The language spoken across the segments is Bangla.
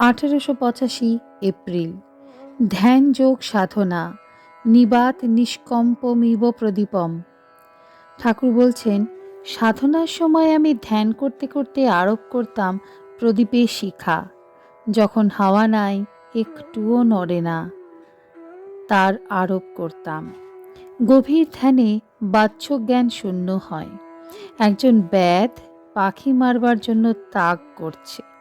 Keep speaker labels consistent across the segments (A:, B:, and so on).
A: আঠেরোশো পঁচাশি এপ্রিল। ধ্যান যোগ সাধনা, নিবাত নিষ্কম্পমিব প্রদীপম। ঠাকুর বলছেন, সাধনার সময় আমি ধ্যান করতে করতে আরোপ করতাম প্রদীপের শিখা, যখন হাওয়া নাই একটুও নড়ে না, তার আরোপ করতাম। গভীর ধ্যানে বাহ্য জ্ঞান শূন্য হয়। একজন ব্যাধ পাখি মারবার জন্য তাক করছে।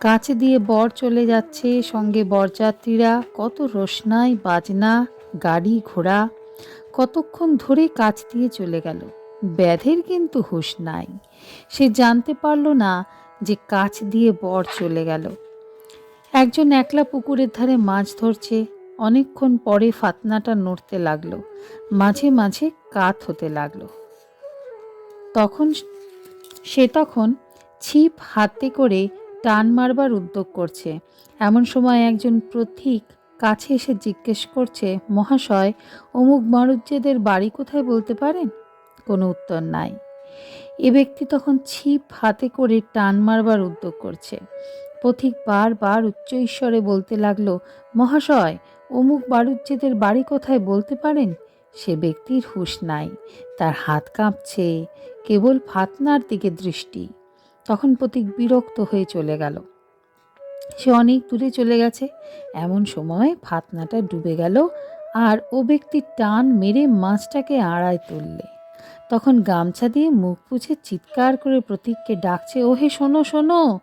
A: কাছে দিয়ে বর চলে যাচ্ছে, সঙ্গে বরযাত্রীরা। কত রোশনাই বাজনা, গাড়ি ঘোড়া। কতক্ষণ ধরে কাছ দিয়ে চলে গেল। ব্যাধের কিন্তু হুঁশ নাই। সে জানতে পারল না যে কাছ দিয়ে বর চলে গেল। একজন একলা পুকুরের ধারে মাছ ধরছে। অনেকক্ষণ পরে ফাতনাটা নড়তে লাগল। মাঝে মাঝে কাত হতে লাগল। তখন সে তখন ছিপ হাতে করে টান মারবার উদ্যোগ করছে। এমন সময় একজন প্রথিক কাছে এসে জিজ্ঞেস করছে, মহাশয়, অমুক মারুজ্জেদের বাড়ি কোথায় বলতে পারেন? কোনো উত্তর নাই। এ ব্যক্তি তখন ছিপ হাতে করে টান মারবার উদ্যোগ করছে। পথিক বারবার উচ্চ ঈশ্বরে বলতে লাগল, মহাশয়, অমুক বারুজ্জেদের বাড়ি কোথায় বলতে পারেন? সে ব্যক্তির হুঁশ নাই। তার হাত কাঁপছে। কেবল ফাতনার দিকে দৃষ্টি। তখন প্রতীক বিরক্ত হয়ে চলে গেল। সে অনেক দূরে চলে গেছে। এমন সময় ফাতনাটা ডুবে গেল আর ও ব্যক্তির টান মেরে মাছটাকে আড়ায় তুললে। তখন গামছা দিয়ে মুখ পুছে চিৎকার করে প্রতীককে ডাকছে, ওহে, শোনো শোনো!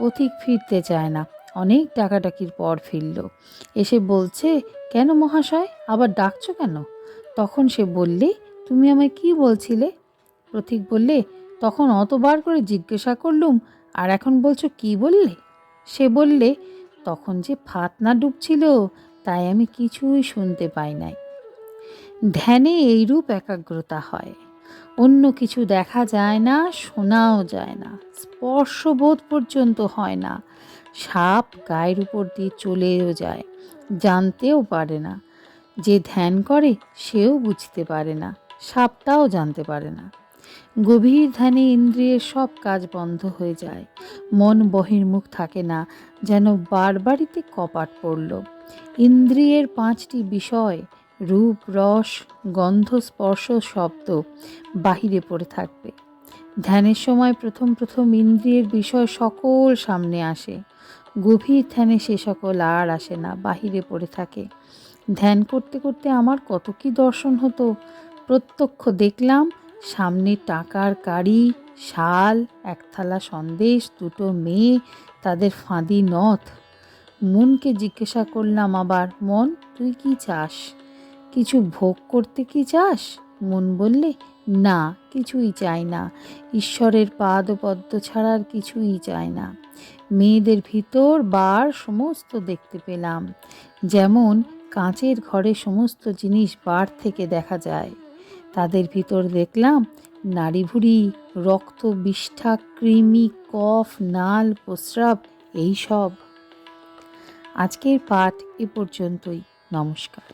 A: পথিক ফিরতে চায় না। অনেক ডাকাডাকির পর ফিরল। এসে বলছে, কেন মহাশয়, আবার ডাকছো কেন? তখন সে বললে, তুমি আমায় কি বলছিলে? প্রতীক বললে তখন অতবার করে জিজ্ঞাসা করলুম, আর এখন বলছো কি বললে? সে বললে, তখন যে ফাতনা ডুবছিল, তাই আমি কিছুই শুনতে পাই নাই। ধ্যানে এইরূপ একাগ্রতা হয়। অন্য কিছু দেখা যায় না, শোনাও যায় না। স্পর্শবোধ পর্যন্ত হয় না। সাপ গায়ের উপর দিয়ে চলেও যায়, জানতেও পারে না। যে ধ্যান করে, সেও বুঝতে পারে না। সাপটাও জানতে পারে না। গভীর ধ্যানে ইন্দ্রিয়ের সব কাজ বন্ধ হয়ে যায়। মন বহির্মুখ থাকে না, যেন বারবারিতে কপাট পড়ল। ইন্দ্রিয়ের পাঁচটি বিষয়, রূপ, রস, গন্ধ, স্পর্শ, শব্দ বাহিরে পড়ে থাকবে। ধ্যানের সময় প্রথম প্রথম ইন্দ্রিয়ের বিষয় সকল সামনে আসে। গভীর ধ্যানে সে সকল আর আসে না, বাহিরে পড়ে থাকে। ধ্যান করতে করতে আমার কত কি দর্শন হতো। প্রত্যক্ষ দেখলাম সামনে টাকার গাড়ি শাল এক থালা সন্দেশ, দুটো মেয়ে, তাদের ফাঁদি নথ। মনকে জিজ্ঞাসা করলাম আবার, মন, তুই কি চাস? কিছু ভোগ করতে কি চাস? মন বললে, না, কিছুই চাই না। ঈশ্বরের পাদপদ্ম ছাড়ার কিছুই চাই না। মেয়েদের ভিতর বার সমস্ত দেখতে পেলাম। যেমন কাঁচের ঘরে সমস্ত জিনিস বার থেকে দেখা যায়। তাদের ভিতর দেখলাম নাড়ি ভুড়ি রক্ত বিষ্ঠা কৃমি কফ, নাল, প্রস্রাব এইসব আজকের পাঠ এ পর্যন্তই। নমস্কার।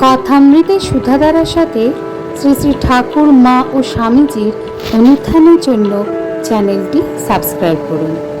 A: কথামৃতের সুধাধারার সাথে শ্রী শ্রী ঠাকুর, মা ও স্বামীজির অনুত্থানের জন্য চ্যানেলটি সাবস্ক্রাইব করুন।